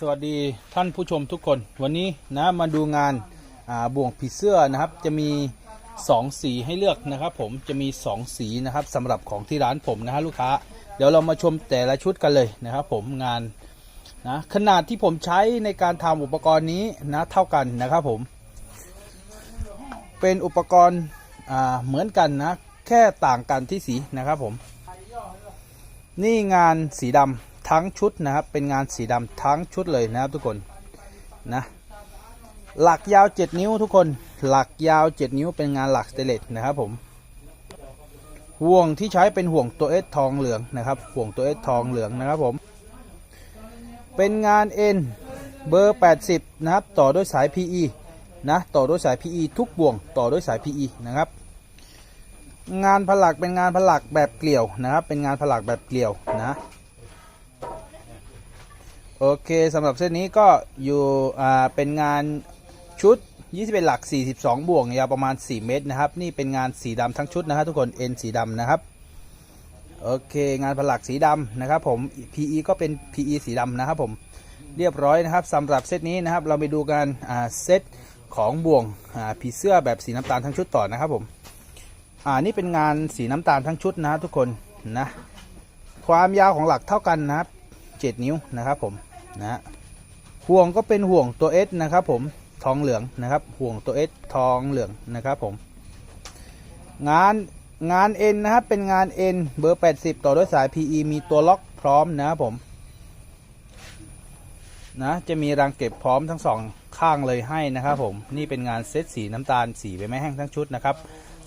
สวัสดีท่านผู้ชมทุกคน วันนี้นะมาดูงานาบ่วงผีเสื้อนะครับ จะมี 2 สีให้เลือกนะครับ ผมจะมี 2 สีนะครับสำหรับของที่ร้านผมนะฮะลูกค้า เดี๋ยวเรามาชมแต่ละชุดกันเลยนะครับผมงานนะขนาดที่ผมใช้ในการทำอุปกรณ์นี้นะเท่ากันนะครับผม เป็นอุปกรณ์เหมือนกันนะ แค่ต่างกันที่สีนะครับผม นี่งานสีดำ ทั้งชุดนะครับ เป็นงานสีดำทั้งชุดเลยนะครับทุกคนนะหลักยาว 7 นิ้วทุกคนหลักยาว 7 นิ้วเป็นงานหลักสเตเลสนะครับผมห่วงที่ใช้เป็นห่วงตัวเอสทองเหลืองนะครับห่วงตัวเอสทองเหลืองนะครับผมเป็นงานเอ็นเบอร์ 80 นะครับ ต่อด้วยสาย PE นะต่อด้วยสาย PE ทุกบ่วงต่อด้วยสาย PE นะครับ งานผลักเป็นงานผลักแบบเกลี่ยวนะครับ เป็นงานผลักแบบเกลี่ยวนะ โอเคสำหรับเส้นนี้ก็อยู่อ่าเป็นงานชุด21หลัก 42บ่วงยาวประมาณ 4 เมตรนะครับ นี่เป็นงานสีดำทั้งชุดนะครับทุกคน N สีดำนะครับโอเคงานผลักสีดำนะครับผม PE ก็เป็น PE สีดำนะครับผมเรียบร้อยนะครับสำหรับเซตนี้นะครับ เราไปดูกันเซตของบ่วงผีเสื้อแบบสีน้ำตาลทั้งชุดต่อนะครับผมอ่านี่เป็นงานสีน้ำตาลทั้งชุดนะครับทุกคนนะความยาวของหลักเท่ากันนะครับ 7 นิ้วนะครับผมนะห่วงก็เป็นห่วงตัว S นะครับผมทองเหลืองนะครับห่วงตัว S ทองเหลืองนะครับผมงานงาน N นะครับเป็นงาน N เบอร์ 80 ต่อด้วยสาย PE มีตัวล็อกพร้อมนะครับผมนะจะมีรังเก็บพร้อมทั้งสองข้างเลยให้นะครับผมนี่เป็นงานเซตสีน้ำตาลสีใบไม้แห้งทั้งชุดนะครับ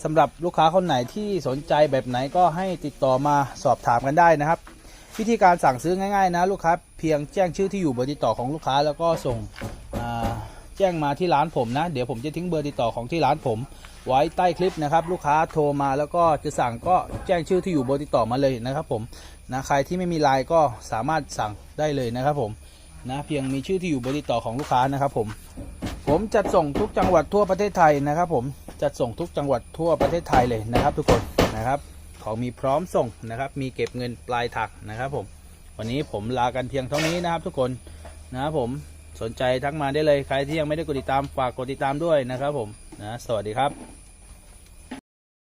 สำหรับลูกค้าคนไหนที่สนใจแบบไหนก็ให้ติดต่อมาสอบถามกันได้นะครับ วิธีการสั่งซื้อง่ายๆนะลูกค้าเพียงแจ้งชื่อที่อยู่เบอร์ติดต่อของลูกค้า แล้วก็ส่งแจ้งมาที่ร้านผมนะ เดี๋ยวผมจะทิ้งเบอร์ติดต่อของที่ร้านผม ไว้ใต้คลิปนะครับ ลูกค้าโทรมาแล้วก็จะสั่งก็แจ้งชื่อที่อยู่เบอร์ติดต่อมาเลยนะครับผมนะใครที่ไม่มีไลน์ก็สามารถสั่งได้เลยนะครับผมนะเพียงมีชื่อที่อยู่เบอร์ติดต่อของลูกค้านะครับผมผมจัดส่งทุกจังหวัดทั่วประเทศไทยนะครับ ผมจัดส่งทุกจังหวัดทั่วประเทศไทยเลยนะครับ ทุกคนนะครับ ของมีพร้อมส่งนะครับ มีเก็บเงินปลายทางนะครับผม วันนี้ผมลากันเพียงเท่านี้นะครับ ทุกคนนะครับผมสนใจทักมาได้เลยใครที่ยังไม่ได้กดติดตามฝากกดติดตามด้วยนะครับผมนะสวัสดีครับ